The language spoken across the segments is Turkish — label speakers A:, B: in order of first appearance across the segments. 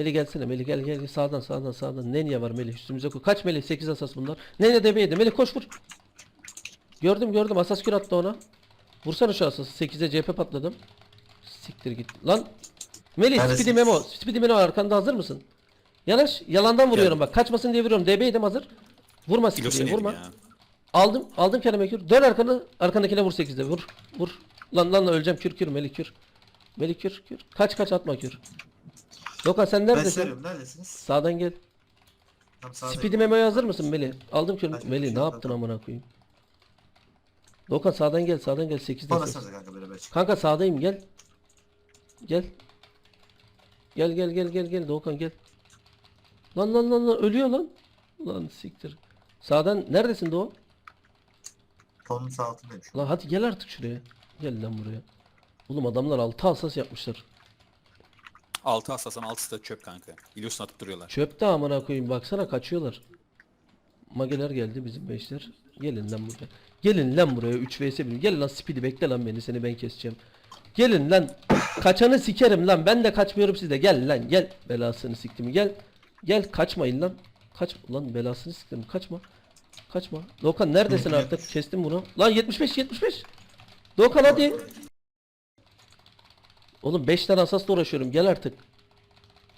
A: Meli gelsene Meli gel gel sağdan sağdan sağdan. Nenya var Meli üstümüze koy. Kaç Meli 8 asas bunlar. Nenya debe yedi. Meli koş vur. Gördüm gördüm asas kür attı ona. Vursana şu asası 8'e CHP patladım. Siktir git. Lan Meli
B: Neredesin?
A: Speedy Memo. Speedy Memo arkanda hazır mısın? Yanaş yalandan vuruyorum bak. Kaçmasın diye vuruyorum. DB'ydim hazır. Vurma Speedy'ye vurma.
C: ya.
A: Aldım. Aldım kendime kür. Dön arkanı. Arkandakine vur 8'de. Vur. Vur. Lan lan öleceğim. Kür kür Meli kür. Meli kür kür. Kaç kaç atma kür. Dokan sen
B: Ben
A: neredesin?
B: seviyorum. Neredesiniz?
A: Sağdan gel.
B: Tam.
A: Speedy Memo'ya hazır mısın Meli? Aldım.
B: Hadi,
A: Meli ne yaptın
B: bakalım.
A: amına koyayım? Dokan sağdan gel. Sağdan gel. 8'de.
B: Bana kanka beraber çık.
A: Kanka sağdayım gel. Gel. Gel gel gel gel gel Doğukan gel. Lan lan lan lan ölüyor lan. Lan siktir. Sağdan neredesin Doğu?
B: Tonun sağ altındayım şu an.
A: Lan hadi gel artık şuraya. Gel lan buraya. Oğlum adamlar altı asas yapmışlar.
C: 6 hassasın 6'sı da çöp kanka. İlyosunu atıp duruyorlar.
A: Çöpte amına koyayım baksana kaçıyorlar. Mageler geldi bizim beşler. Gelin lan buraya. Gelin lan buraya 3 vs 1. Gel lan Speedy bekle lan beni seni ben keseceğim. Gelin lan. Kaçanı sikerim lan. Ben de kaçmıyorum siz de. Gel lan gel. Belasını siktim. Gel. Gel kaçmayın lan. Kaç lan belasını siktim. Kaçma. Kaçma. Dokan neredesin artık? Kestim bunu. Lan 75 75. Dokan hadi. Oğlum 5 tane asasla uğraşıyorum. Gel artık.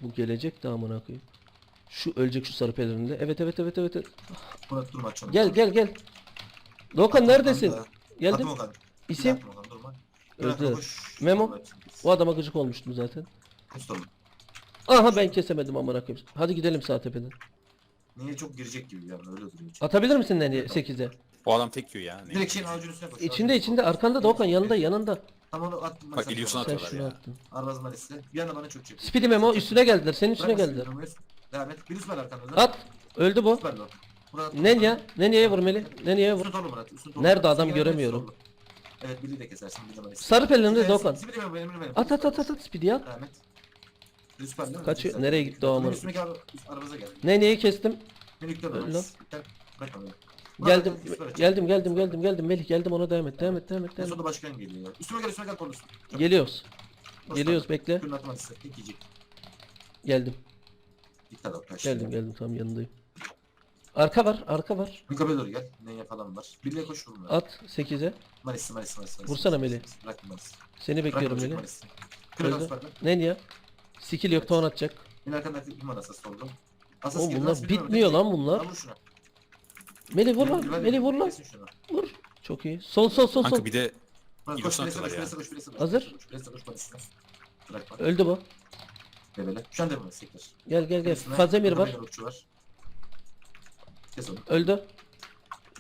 A: Bu gelecek de amına koyayım. Şu ölecek şu sarı pelerinde. Evet evet evet evet. evet.
B: Murat durma açalım.
A: Gel gel gel. Dokan neredesin?
B: Geldim.
A: Geldim. İsim? Öldü. Memo? O adama gıcık olmuştum zaten.
B: Mustafa.
A: Aha ben kesemedim amına koyayım. Hadi gidelim sağ tepeden.
B: Niye çok girecek gibi yani öyle duruyor.
A: Atabilir misin Neni 8'e?
C: O adam tek yiyor ya. Ne?
B: Direkt şeyin ağacın üstüne koş.
A: İçinde içinde arkanda Doğukan yanında yanında.
B: Tam onu attım.
C: Bak, İlyos'un
A: Sen
C: Atıyorlar
A: şunu
C: ya.
A: attın.
B: Malis'le. Bir anda bana çok çekiyor.
A: Speedy Memo üstüne geldiler. Senin üstüne geldiler.
B: Memo'yu. Devam et. Bir üst ver arkamda.
A: At. Öldü bu.
B: Süper lan. Murat.
A: Nenya. Nenya'ya vur Meli. Nenya'ya vur.
B: Üstün torlu Murat. Üstün torlu.
A: Nerede adam
B: Üstün
A: göremiyorum.
B: torlu. Evet Billy de kesersin. Billy Malis.
A: Sarı pelerinde
B: Evet,
A: Doğukan.
B: Speedy Memo benim benim.
A: At at at at at Speedy'ye at.
B: Devam et. Bir süper lan.
A: Kaçıyor.
B: Güzel.
A: Nereye gitti o amına?
B: Üstündeki ara- üst- arabaza gel.
A: Nenya'yı kestim.
B: Dön
A: Öyle
B: Malis.
A: lan.
B: Gel. Bırakma beni.
A: Geldim. Geldim geldim geldim geldim. Melih geldim ona devam et. Devam et devam et
B: En
A: devam et.
B: sonunda başkan geliyor. ya. Üstüme gel üstüme gel. Çok-
A: Geliyoruz.
B: Boş
A: Geliyoruz bekle.
B: Kürün atma liste. İlk yiyecek.
A: Geldim.
B: Taş.
A: Geldim geldim tam yanındayım. Arka var arka var.
B: Mükemmel doğru gel. Ne falan var. Billy'e koş vurma.
A: At 8'e.
B: Malis Malis Malis. Malis.
A: Vursana Melih.
B: Bırak Malis.
A: Seni bekliyorum Melih.
B: Kürün
A: Öldü.
B: lan.
A: Nenya. Skill yok ton atacak.
B: Benim arkamdaki iman asası oldu. Asas
A: Oğlum bunlar
B: asas
A: bitmiyor lan bunlar.
B: Al şuna.
A: Melih vur lan. Melih vur lan. Vur. Çok iyi. Sol sol sol sol.
C: Kanka bir de
B: koş,
C: atıyorlar
B: koş,
A: Hazır. Öldü bu.
B: Debele. Şu an devam et sektir.
A: Gel gel gel.
B: Üstüne
A: Fazemir var.
B: Fazemir okçu var. Kes onu.
A: Öldü.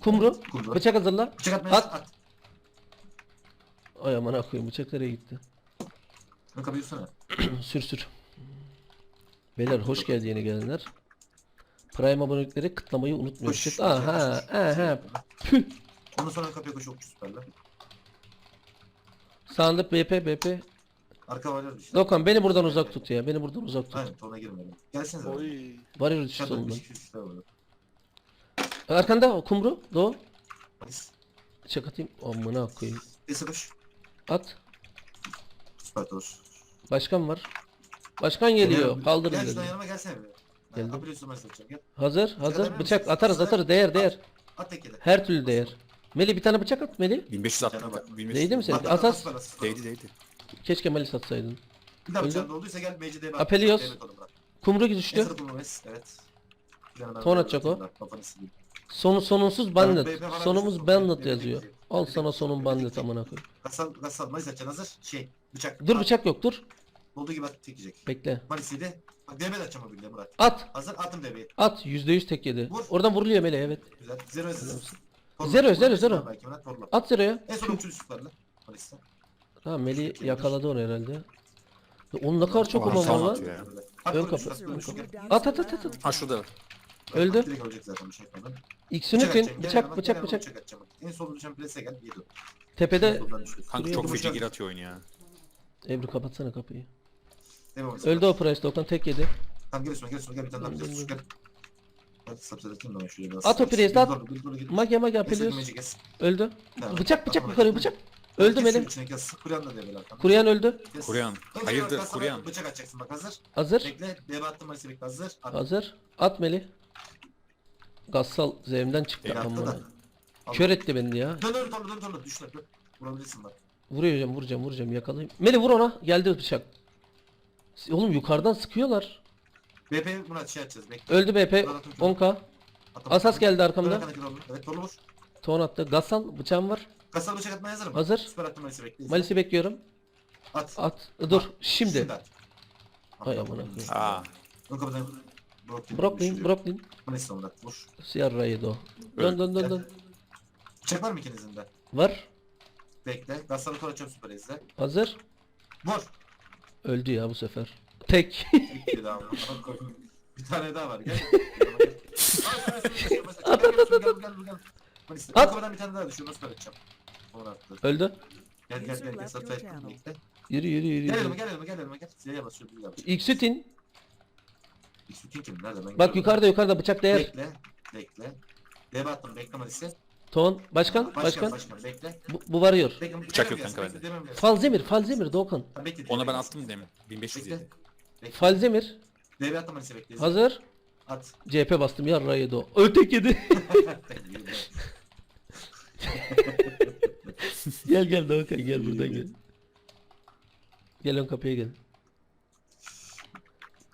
A: Kumru.
B: Kumru.
A: Bıçak hazırla.
B: Bıçak atmaya
A: At.
B: at.
A: Ay aman koyayım bıçak nereye gitti?
B: Bunu kapıyı tutsana.
A: sür sür. Beyler hoş geldi yeni gelenler. Prime abonelikleri kıtlamayı unutmuyor.
B: Koş.
A: Aha,
B: koş,
A: aha.
B: koş.
A: Püh.
B: Ondan sonra kapıya koş okçu süperler.
A: Sağında BP BP.
B: Arka var bir şey.
A: Dokan beni buradan uzak tut ya. Beni buradan uzak tut.
B: Aynen tona girmeyelim. Gelsenize.
D: Oy.
A: Şu
B: Şurada
A: solundan. Arkanda o kumru. Doğu. Bıçak atayım. Amına koyayım.
B: Prese koş.
A: At.
B: Süper tor.
A: Başkan var. Başkan geliyor.
B: Gel,
A: Kaldırın
B: Gel şuradan yanıma gelsene bir.
A: Geldim.
B: Geldim. Apelius Malis atacağım gel.
A: Hazır hazır. Bıçak atarız atarız. Değer değer.
B: At tekele.
A: Her türlü değer. Meli bir tane bıçak at Meli.
C: 1500 attım.
B: Cana bak.
C: 1500.
A: Değdi mi senin?
B: At, at, at.
C: Değdi değdi.
A: Keşke Meli satsaydın.
B: Bir daha
A: Öldü.
B: bıçağın olduysa gel MCD'ye bak.
A: Apelios.
B: Devlet onu bırak.
A: Kumru düştü.
B: kullanmayız. Evet.
A: Ton atacak o.
B: kafanı sileyim.
A: Sonu sonunsuz bandit.
B: BP falan
A: Sonumuz
B: düştü.
A: bandit yazıyor.
B: gidecek.
A: Al sana sonun bandit
B: gidecek.
A: amına koy.
B: Gasal, Gasal, Malis atacaksın hazır. Şey, bıçak.
A: Dur
B: At.
A: bıçak yok dur.
B: Olduğu gibi at tek yiyecek.
A: Bekle.
B: Malis'iydi. Bak DB de atacağım o bildiğin Murat.
A: At.
B: Hazır attım DB'yi.
A: At. %100 tek yedi.
B: Vur.
A: Oradan vuruluyor Meli evet.
B: Güzel. Zero hazır.
A: Zero, zero, zero.
B: Belki Murat torla.
A: At zeroya.
B: En son okçulu süperle. Malis'te.
A: Tamam Meli yakaladı onu herhalde. Onun ne kadar çok umam var lan. Ön kapı. At at at at.
C: Ha şurada.
A: Öldü.
B: Direkt ölecek zaten şey yapmadan.
A: İksini
B: Bıçak
A: pin. Bıçak bıçak bıçak.
B: En son düşen prese gel. Yedi.
A: Tepede.
C: Kanka çok feci gir atıyor oyunu ya.
A: Ebru kapatsana kapıyı.
B: Devam et.
A: Öldü o Price Dokan tek yedi.
B: Tamam gel üstüme gel üstüme gel bir tane daha
A: Dön, dön, dön.
B: gel. Hadi subset atayım da ben şuraya biraz.
A: At o presi, at. apeliyoruz.
B: magic kes.
A: Öldü. Bıçak bıçak yukarı bıçak. Öldü
B: kes. Kuryan da arkana.
A: Kuruyan öldü.
C: Kuryan.
B: Dön,
C: Hayırdır,
B: dön,
C: Kuryan.
B: Bıçak atacaksın bak hazır.
A: Hazır.
B: Bekle. Deve attım Mayıs'ı bekle hazır. At.
A: Hazır. At Melih. Gassal zevimden çıktı
B: attı da.
A: Kör etti beni ya.
B: Dön dön dön. Düşle. dön. Vurabilirsin bak.
A: Vuracağım vuracağım vuracağım yakalayayım. Melih vur ona. Geldi bıçak. Oğlum yukarıdan sıkıyorlar.
B: BP Murat şey atacağız. Bekle.
A: Öldü BP. 10k.
B: Atam.
A: Asas geldi arkamda.
B: arkandaki torlu. Evet vur.
A: Ton attı. Gassal bıçağım var.
B: Kasal bıçak atmaya hazırım.
A: Hazır.
B: Süper attım Mayıs'ı bekle.
A: Malisi bekliyorum.
B: At.
A: At. Dur. Şimdi.
B: at.
A: Ay amına koyayım.
C: Aa.
B: Ön kapıdan. Brooklyn.
A: Brooklyn. Brooklyn.
B: Mayıs'ı Murat vur.
A: Sierra Edo. Dön dön dön dön.
B: Bıçak var mı ikinizin de?
A: Var.
B: Bekle. Gassal tor açıyorum süper izle.
A: Hazır.
B: Vur.
A: Öldü ya bu sefer. Tek.
B: Bir daha. Bir tane daha var. Gel. At at at at.
A: At.
B: At. Kapıdan bir tane daha düşüyor. Nasıl yapacağım? Onu attı.
A: Öldü.
B: Gel gel gel gel. Et. Bekle.
A: Yürü yürü yürü.
B: Gel elime gel elime gel elime gel. Z'ye basıyor. Bir yapacağım.
A: Xütin.
B: Sütün kim? Nerede? Ben
A: Bak yukarıda yukarıda bıçak değer.
B: Bekle. Bekle. Deve attım. Bekle Malisi.
A: Ton. Başkan.
B: Başkan.
A: Başkan.
B: Başkan. Bekle.
A: Bu, bu varıyor.
B: Bekle.
C: Bıçak yok kanka bende.
A: Falzemir. Falzemir
B: bekle,
C: Ona ben attım demin. 1500
B: Bekle.
C: yedi.
A: Falzemir.
B: Attım Malisi bekle.
A: Hazır.
B: At.
A: CHP bastım yarra yedi o. Ötek yedi. gel gel Doğukan gel buradan gel. Gel ön kapıya gel.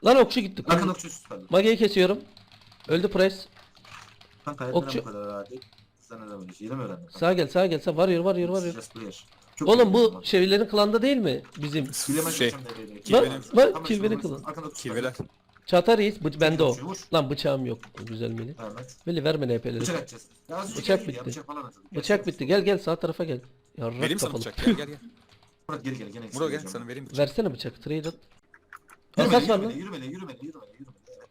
A: Lan okçu gitti.
B: Bakın okçu süperdi.
A: Mage'yi kesiyorum. Öldü press.
B: Kanka
A: Okçu.
B: hayatımda bu kadar rahat değil. Sen neden böyle Yeni mi öğrendin?
A: Sağa gel sağa gel. Sağa. Varıyor varıyor varıyor.
B: Just clear. Çok
A: Oğlum bu şeylerin klanda değil mi? Bizim.
B: Bilemez
C: Şey,
A: kılı.
B: arkanda okçu
C: Kilveler.
B: süperdi.
A: Çatar reis. Bu, bende o. Lan bıçağım yok. Güzel Meli.
B: Evet.
A: Meli verme NP'leri.
B: Bıçak atacağız. Ya az önce
A: Bıçak
B: geldi ya,
A: bitti.
B: Bıçak falan atıldı.
A: Bıçak bitti. Gel gel sağ tarafa gel. Yarrak
C: Vereyim sana
A: kafalı.
C: bıçak. Gel gel gel.
B: Murat geri gel gene.
C: Muro gel
B: eksik
C: sana vereyim bıçak.
A: Versene bıçak. Trade at.
B: Yürümeli,
A: Asas var lan.
B: Yürümeli yürümeli yürümeli yürümeli. Evet.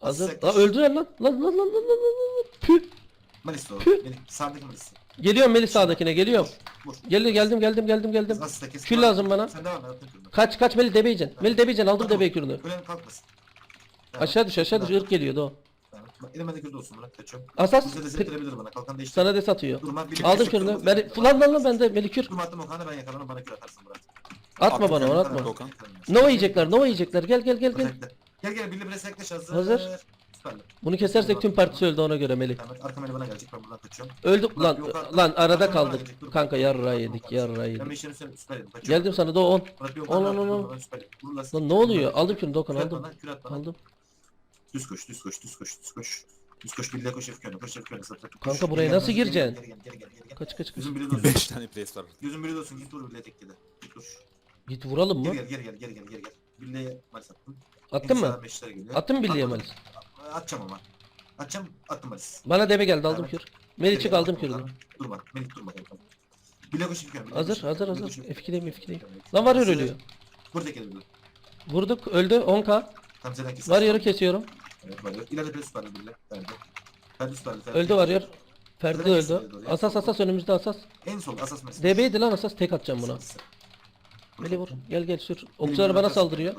A: Hazır.
B: Yaklaş.
A: öldüler lan. Lan lan lan lan lan lan lan. Püh.
B: O.
A: Püh.
B: Benim sağdaki Malis.
A: Geliyorum Meli sağdakine geliyorum.
B: Vur.
A: Geldim geldim geldim geldim. Kül lazım bana.
B: Sen devam et. attın külünü.
A: Kaç kaç Meli debeyeceksin. Meli debeyeceksin aldım
B: Tamam.
A: debey kürünü.
B: Kulen kalkmasın. Tamam.
A: Aşağı düş aşağı düş ırk geliyordu o.
B: Tamam. Bak, Elime de kürdü olsun Murat kaçıyorum.
A: Asas
B: Bize de
A: pi-
B: sektirebilir bana. Kalkan değiştir.
A: sana des atıyor.
B: Durma. bir-
A: Aldım kürünü.
B: bir-
A: lan lan lan bende Meli kür.
B: Durma attım Okan'a ben yakalanım bana kür atarsın Murat.
A: Atma bana
C: kürünü,
A: onu atma. Nova yiyecekler Nova yiyecekler. Gel gel gel gel.
B: Özellikle. Gel gel birli bire yaklaş hazır.
A: Hazır.
B: Süperli.
A: Bunu kesersek tüm partisi öldü ona göre Meli.
B: Tamam arkam eli bana gelecek ben buradan kaçıyorum.
A: Öldü lan
B: yok.
A: lan arada kaldık. Kanka yarra yedik yarra
B: Ben
A: yedik.
B: süperim. kaçıyorum.
A: Geldim sana da 10.
B: Murat bir
A: On,
B: Okan'a
A: on, on,
B: dur,
A: on.
B: ben süperim. Vururlar.
A: Lan ne oluyor? Aldım kürünü Dokan aldım. Aldım.
B: Düz koş, düz koş, düz koş, düz koş. Düz koş, birliğe koş, Efkön'e, koş, Efkön'e, satır. koş.
A: Kanka buraya
B: gel,
A: nasıl
B: gel,
A: gireceksin?
B: Gel, gel, gel.
A: Kaç kaç kaç.
B: Gözün biri dolsun.
C: 5 tane place var.
B: Gözün biri dolsun, git vur birliğe tek gide. Git vur.
A: Git vuralım mı?
B: Gel, gel, geri gel, geri gel. Birliğe malis.
A: Attın
B: En
A: mı? Attın mı birliğe malis?
B: Atacağım ama. Atacağım, attım malis.
A: Bana debe geldi aldım kür.
B: Gel,
A: aldım kürünü.
B: Okan'a. Durma, Melik durma. kanka. Birliğe koş, Efkön'e. birliğe
A: Hazır hazır hazır.
B: koş,
A: F2'deyim F2'deyim.
B: Efkön'e.
A: Lan var
B: Hazır.
A: ölüyor.
B: Tek eli.
A: Vurduk öldü 10k.
B: Tam senden kesin.
A: Var yarı kesiyorum.
B: Evet, var yarı. İleride bir birliğe. Verdi. Verdi süperli. Ferdi.
A: Öldü var yer. Ferdi öldü. Asas asas önümüzde asas.
B: En sol asas malis.
A: DB'ydi lan asas tek atacağım buna. Meli vur. Gel gel sür. Okçular bana saldırıyor.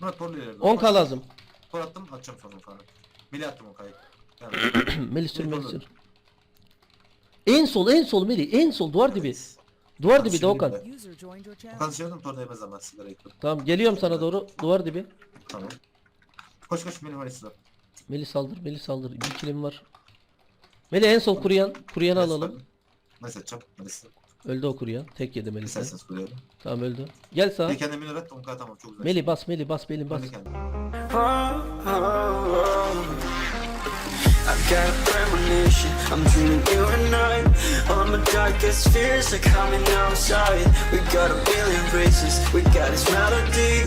B: Murat torlu ileride.
A: 10k lazım.
B: Tor attım atacağım sonra Okan'ı. Meli attım Okan'ı. Yani.
A: Meli sür Meli sür. En sol en sol Meli en sol duvar dibi. Duvar dibi de Okan.
D: User joined your channel.
B: Okan çevirdim tor değmez ama sigara yaktım.
A: Tamam geliyorum sana doğru. Duvar dibi.
B: Tamam. Koş koş Meli Malis var.
A: Meli saldır Meli saldır. Bir kilim var. Meli en sol kuruyan. Kuruyanı alalım.
B: Malis atacağım. Malis.
A: Öldü o kuruyan. Tek yedi Meli.
B: İsterseniz kuruyorum.
A: Tamam öldü. Gel sağa.
B: Bir kendime minör at Okan tamam çok güzel.
A: Meli bas Meli bas Meli bas.
B: Ben de kendim.
E: I got a premonition, I'm dreaming you and I All my darkest fears are coming outside We got a billion races, we got this melody